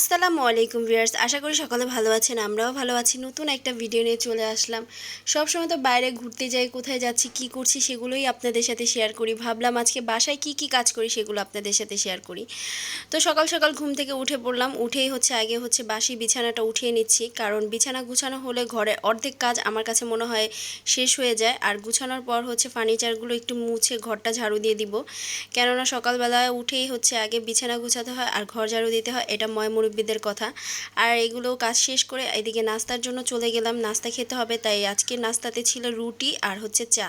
আসসালামু আলাইকুম ভিউয়ার্স, আশা করি সকলে ভালো আছেন, আমরাও ভালো আছি। নতুন একটা ভিডিও নিয়ে চলে আসলাম। সব সময় তো বাইরে ঘুরতে যাই, কোথায় যাচ্ছি, কি করছি সেগুলোই আপনাদের সাথে শেয়ার করি। ভাবলাম আজকে বাসায় কি কি কাজ করি সেগুলো আপনাদের সাথে শেয়ার করি। তো সকাল সকাল ঘুম থেকে উঠে পড়লাম, উঠেই হচ্ছে আগে হচ্ছে বাসি বিছানাটা উঠিয়ে নিচ্ছি। কারণ বিছানা গুছানো হলে ঘরে অর্ধেক কাজ আমার কাছে মনে হয় শেষ হয়ে যায়। আর গুছানোর পর হচ্ছে ফার্নিচারগুলো একটু মুছে ঘরটা ঝাড়ু দিয়ে দিব। কেননা সকালবেলা উঠেই হচ্ছে আগে বিছানা গুছাতে হয় আর ঘর ঝাড়ু দিতে হয়, এটা ময় মুরব্বীদের কথা। আর এগুলো কাজ শেষ করে এদিকে নাস্তার জন্য চলে গেলাম। নাস্তা খেতে হবে, তাই আজকে নাস্তাতে ছিল রুটি আর হচ্ছে চা।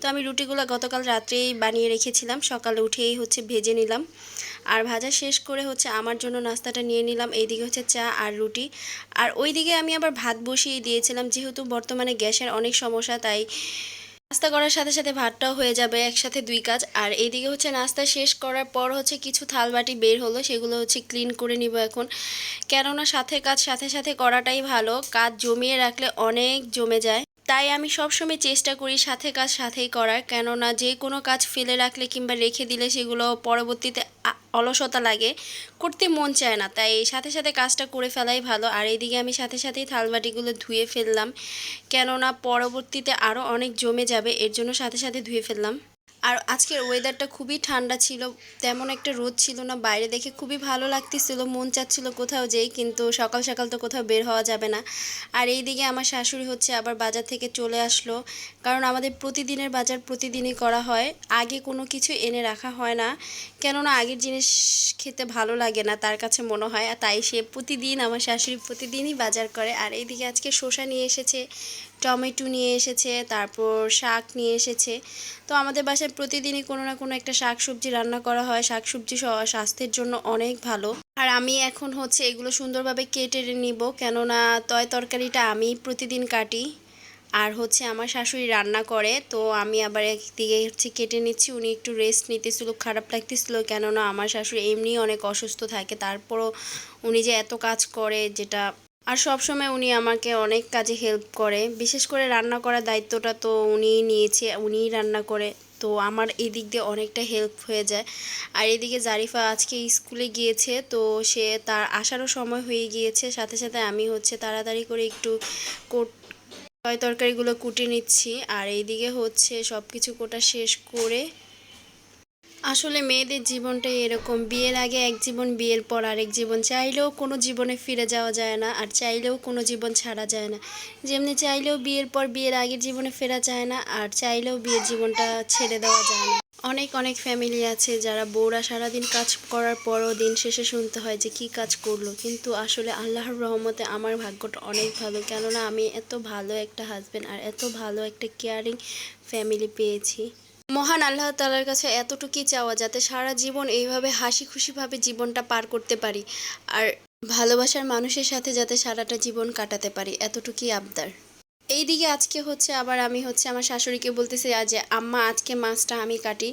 তো আমি রুটিগুলো গতকাল রাত্রেই বানিয়ে রেখেছিলাম। সকালে উঠেই হচ্ছে ভেজে নিলাম। আর ভাজা শেষ করে হচ্ছে আমার জন্য নাস্তাটা নিয়ে নিলাম। এইদিকে হচ্ছে চা আর রুটি। আর ওইদিকে আমি আবার ভাত বসিয়ে দিয়েছিলাম। যেহেতু বর্তমানে গ্যাসের অনেক সমস্যা, তাই নাস্তা করার সাথে সাথে ভাতটাও হয়ে যাবে একসাথে দুই কাজ। আর এদিকে হচ্ছে নাস্তা শেষ করার পর হচ্ছে কিছু থালবাটি বের হলো, সেগুলো হচ্ছে ক্লিন করে নিব এখন। কেননা সাথে কাজ সাথে সাথে করাটাই ভালো, কাজ জমিয়ে রাখলে অনেক জমে যায়। তাই আমি সবসময় চেষ্টা করি সাথে কাজ সাথেই করার। কেননা যে কোনো কাজ ফেলে রাখলে কিংবা রেখে দিলে সেগুলো পরবর্তীতে অলসতা লাগে, করতে মন চায় না। তাই সাথে সাথে কাজটা করে ফেলাই ভালো। আর এইদিকে আমি সাথে সাথেই থালবাটিগুলো ধুয়ে ফেললাম। কেননা পরবর্তীতে আরও অনেক জমে যাবে, এর জন্য সাথে সাথে ধুয়ে ফেললাম। আর আজকের ওয়েদারটা খুবই ঠান্ডা ছিল, তেমন একটা রোদ ছিল না, বাইরে দেখে খুবই ভালো লাগতেছিল, মন চাচ্ছিল কোথাও যেই, কিন্তু সকাল সকাল তো কোথাও বের হওয়া যাবে না। আর এইদিকে আমার শাশুড়ি হচ্ছে আবার বাজার থেকে চলে আসলো, কারণ আমাদের প্রতিদিনের বাজার প্রতিদিনই করা হয়, আগে কোনো কিছু এনে রাখা হয় না, কেননা আগের জিনিস খেতে ভালো লাগে না তার কাছে মনে হয়, আর তাই সে প্রতিদিন, আমার শাশুড়ি প্রতিদিনই বাজার করে। আর এইদিকে আজকে শসা নিয়ে এসেছে, টমেটো নিয়ে এসেছে, তারপর শাক নিয়ে এসেছে, তো আমাদের বাসায় প্রতিদিনই কোনো না কোনো একটা শাক সবজি রান্না করা হয়। শাক সবজি স- স্বাস্থ্যের জন্য অনেক ভালো। আর আমি এখন হচ্ছে এগুলো সুন্দরভাবে কেটে নিব। কেননা তয় তরকারিটা আমি প্রতিদিন কাটি। আর হচ্ছে আমার শাশুড়ি রান্না করে। তো আমি আবার একদিকে হচ্ছে কেটে নিচ্ছি। উনি একটু রেস্ট নিতেছিল, খারাপ লাগতেছিল। কেননা আমার শাশুড়ি এমনি অনেক অসুস্থ থাকে। তারপরও উনি যে এত কাজ করে যেটা আর সব সময় উনি আমাকে অনেক কাজে হেল্প করে। বিশেষ করে রান্না করার দায়িত্বটা তো উনিই নিয়েছে, উনিই রান্না করে। তো আমার এই দিক দিয়ে অনেকটা হেল্প হয়ে যায়। আর এদিকে জারিফা আজকে স্কুলে গিয়েছে, তো সে তার আসারও সময় হয়ে গিয়েছে। সাথে সাথে আমি হচ্ছে তাড়াতাড়ি করে একটু কোট, তরকারিগুলো কুটে নিচ্ছি। আর এইদিকে হচ্ছে সব কিছু কোটা শেষ করে আসলে মেয়েদের জীবনটাই এরকম। বিয়ের আগে এক জীবন, বিয়ের পর আরেক জীবন। চাইলেও কোনো জীবনে ফিরে যাওয়া যায় না আর চাইলেও কোনো জীবন ছাড়া যায় না। যেমনি চাইলেও বিয়ের পর বিয়ের আগের জীবনে ফেরা যায় না আর চাইলেও বিয়ের জীবনটা ছেড়ে দেওয়া যায় না। অনেক অনেক ফ্যামিলি আছে যারা বউরা সারাদিন কাজ করার পরও দিন শেষে শুনতে হয় যে কি কাজ করল। কিন্তু আসলে আল্লাহর রহমতে আমার ভাগ্যটা অনেক ভালো। কেননা আমি এত ভালো একটা হাজব্যান্ড আর এত ভালো একটা কেয়ারিং ফ্যামিলি পেয়েছি। মহান আল্লাহ তালার কাছে এতটুকুই চাওয়া যাতে সারা জীবন এইভাবে হাসি খুশিভাবে জীবনটা পার করতে পারি আর ভালোবাসার মানুষের সাথে যাতে সারাটা জীবন কাটাতে পারি, এতটুকুই আবদার। এইদিকে আজকে হচ্ছে আবার আমি হচ্ছে আমার শাশুড়িকে বলতেছি যে আম্মা আজকে মাছটা আমি কাটি।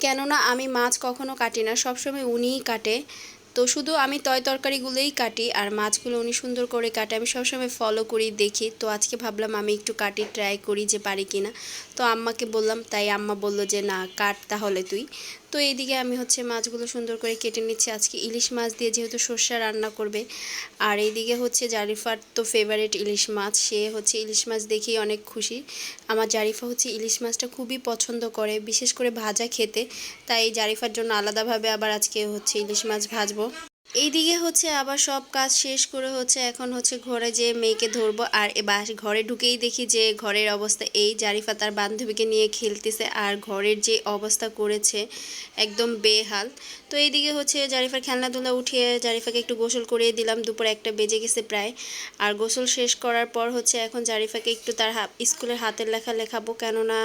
কেননা আমি মাছ কখনো কাটি না, সবসময় উনিই কাটে। তো শুধু আমি তয় তরকারিগুলোই কাটি আর মাছগুলো উনি সুন্দর করে কাটে। আমি সবসময় ফলো করি দেখি। তো আজকে ভাবলাম আমি একটু কাটি ট্রাই করি যে পারি কিনা। তো আম্মাকে বললাম, তাই আম্মা বলল যে, না, কাট তাহলে তুই। তো এইদিকে আমি হচ্ছে মাছগুলো সুন্দর করে কেটে নিচ্ছি। আজকে ইলিশ মাছ দিয়ে যেহেতু সর্ষা রান্না করবে, আর এইদিকে হচ্ছে জারিফার তো ফেভারেট ইলিশ মাছ, সে হচ্ছে ইলিশ মাছ দেখেই অনেক খুশি। আমার জারিফা হচ্ছে ইলিশ মাছটা খুবই পছন্দ করে, বিশেষ করে ভাজা খেতে, তাই জারিফার জন্য আলাদাভাবে আবার আজকে হচ্ছে ইলিশ মাছ ভাজবো। এইদিকে হচ্ছে আবার সব কাজ শেষ করে হচ্ছে এখন হচ্ছে ঘরে যে মেয়েকে ধরবো আর এবার ঘরে ঢুকেই দেখি যে ঘরের অবস্থা এই জারিফা তার বান্ধবীকে নিয়ে খেলতেছে আর ঘরের যে অবস্থা করেছে একদম বেহাল। তো এইদিকে হচ্ছে জারিফার খেলনাধুলা উঠিয়ে জারিফাকে একটু গোসল করিয়ে দিলাম। দুপুর একটা বেজে গেছে প্রায়। আর গোসল শেষ করার পর হচ্ছে এখন জারিফাকে একটু তার স্কুলের হাতের লেখা লেখাবো। কেননা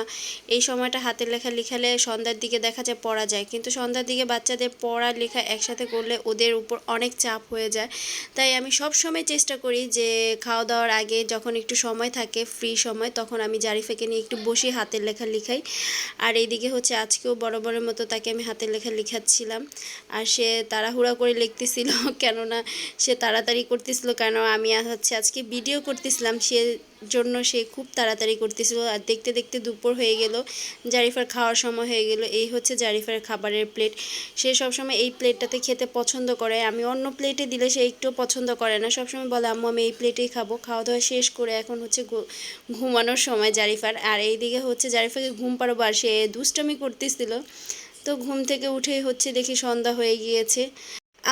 এই সময়টা হাতের লেখা লিখালে সন্ধ্যার দিকে দেখা যায় পড়া যায়। কিন্তু সন্ধ্যার দিকে বাচ্চাদের পড়া লেখা একসাথে করলে ওদের উপর অনেক চাপ হয়ে যায়। তাই আমি সব সময় চেষ্টা করি যে খাওয়া দাওয়ার আগে যখন একটু সময় থাকে ফ্রি সময়, তখন আমি জারিফাকে নিয়ে একটু বসে হাতের লেখা লিখাই। আর এইদিকে হচ্ছে আজকেও বড় বড় মতো তাকে আমি হাতের লেখা লিখাচ্ছিলাম। আর সে তাড়াহুড়া করে লিখতেছিল, কেননা সে তাড়াতাড়ি করতেছিল, কেন আমি হচ্ছে আজকে ভিডিও করতেছিলাম সে জন্য সে খুব তাড়াতাড়ি করতেছিল। আর দেখতে দেখতে দুপুর হয়ে গেল, জারিফার খাওয়ার সময় হয়ে গেল, এই হচ্ছে জারিফার খাবারের প্লেট সে সবসময় এই প্লেটটাতে খেতে পছন্দ করে, আমি অন্য প্লেটে দিলে সে একটু পছন্দ করে না। সবসময় বলে, আম্মু, আমি এই প্লেটেই খাব। খাওয়া দাওয়া শেষ করে এখন হচ্ছে ঘুমানোর সময় জারিফার। আর এইদিকে হচ্ছে জারিফাকে ঘুম পাড়াবো, আর সে দুষ্টামি করতেছিল। তো ঘুম থেকে উঠেই হচ্ছে দেখি সন্ধ্যা হয়ে গিয়েছে।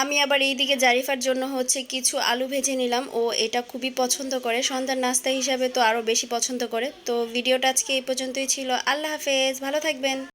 আমি আবার এইদিকে জারিফার জন্য হচ্ছে কিছু আলু ভেজে নিলাম। ও এটা খুবই পছন্দ করে। সন্ধ্যার নাস্তা হিসাবে তো আরও বেশি পছন্দ করে। তো ভিডিওটা আজকে এই পর্যন্তই ছিল। আল্লাহ হাফেজ। ভালো থাকবেন।